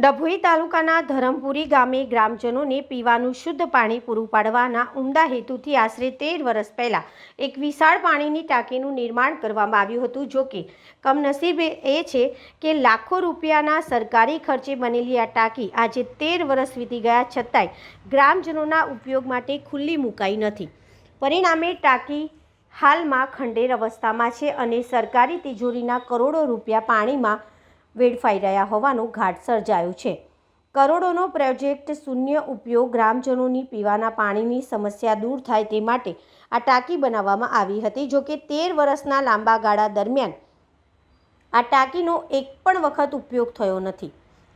ડભોઈ તાલુકાના ધરમપુરી ગામે ગ્રામજનોને પીવાનું શુદ્ધ પાણી પૂરું પાડવાના ઉમદા હેતુથી આશરે તેર વર્ષ પહેલાં એક વિશાળ પાણીની ટાંકીનું નિર્માણ કરવામાં આવ્યું હતું, જો કે કમનસીબે એ છે કે લાખો રૂપિયાના સરકારી ખર્ચે બનેલી આ ટાંકી આજે તેર વર્ષ વીતી ગયા છતાંય ગ્રામજનોના ઉપયોગ માટે ખુલ્લી મુકાઈ નથી. પરિણામે ટાંકી હાલમાં ખંડેર અવસ્થામાં છે અને સરકારી તિજોરીના કરોડો રૂપિયા પાણીમાં વેડફાઈ રહ્યા હોવાનું ઘાટ સર્જાયું છે. કરોડોનો પ્રોજેક્ટ શૂન્ય ઉપયોગ ગ્રામજનોની પીવાના પાણીની સમસ્યા દૂર થાય તે માટે આ ટાંકી બનાવવામાં આવી હતી, જો કે તેર વર્ષના લાંબા ગાળા દરમિયાન આ ટાંકીનો એક પણ વખત ઉપયોગ થયો નથી.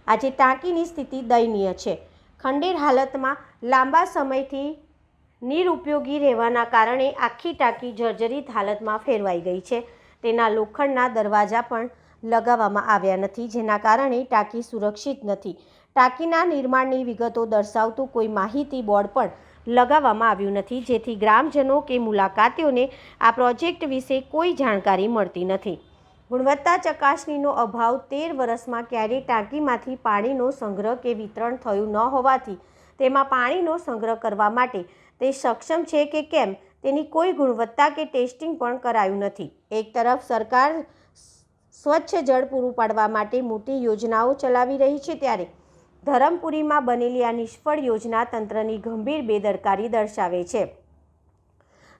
આજે ટાંકીની સ્થિતિ દયનીય છે. ખંડેર હાલતમાં લાંબા સમયથી નિરુપયોગી રહેવાના કારણે આખી ટાંકી જર્જરિત હાલતમાં ફેરવાઈ ગઈ છે. તેના લોખંડના દરવાજા પણ લગાવવામાં આવ્યા નથી, જેના કારણે ટાંકી સુરક્ષિત નથી. ટાંકીના નિર્માણની વિગતો દર્શાવતું કોઈ માહિતી બોર્ડ પણ લગાવવામાં આવ્યું નથી, જેથી ગ્રામજનો કે મુલાકાતીઓને આ પ્રોજેક્ટ વિશે કોઈ જાણકારી મળતી નથી. ગુણવત્તા ચકાસણીનો અભાવ તેર વર્ષમાં ક્યારેય ટાંકીમાંથી પાણીનો સંગ્રહ કે વિતરણ થયું ન હોવાથી તેમાં પાણીનો સંગ્રહ કરવા માટે તે સક્ષમ છે કે કેમ તેની કોઈ ગુણવત્તા કે ટેસ્ટિંગ પણ કરાયું નથી. એક તરફ સરકાર સ્વચ્છ જળ પૂરું પાડવા માટે મોટી યોજનાઓ ચલાવી રહી છે ત્યારે ધરમપુરીમાં બનેલી આ નિષ્ફળ યોજના તંત્રની ગંભીર બેદરકારી દર્શાવે છે.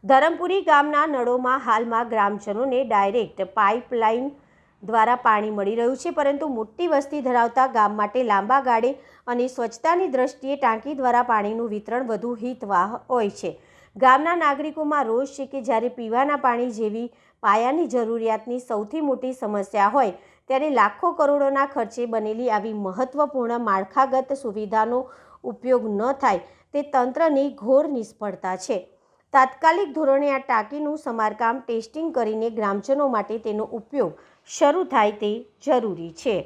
ધરમપુરી ગામના નળોમાં હાલમાં ગ્રામજનોને ડાયરેક્ટ પાઇપલાઇન દ્વારા પાણી મળી રહ્યું છે, પરંતુ મોટી વસ્તી ધરાવતા ગામ માટે લાંબા ગાળે અને સ્વચ્છતાની દ્રષ્ટિએ ટાંકી દ્વારા પાણીનું વિતરણ વધુ હિતવાહ હોય છે. ગામના નાગરિકોમાં રોષ છે કે જ્યારે પીવાના પાણી જેવી પાયાની જરૂરિયાતની સૌથી મોટી સમસ્યા હોય, ત્યારે લાખો કરોડોના ખર્ચે બનેલી આવી મહત્ત્વપૂર્ણ માળખાગત સુવિધાનો ઉપયોગ ન થાય, તે તંત્રની ઘોર નિષ્ફળતા છે. તાત્કાલિક ધોરણે આ ટાંકીનું સમારકામ ટેસ્ટિંગ કરીને ગ્રામજનો માટે તેનો ઉપયોગ શરૂ થાય તે જરૂરી છે.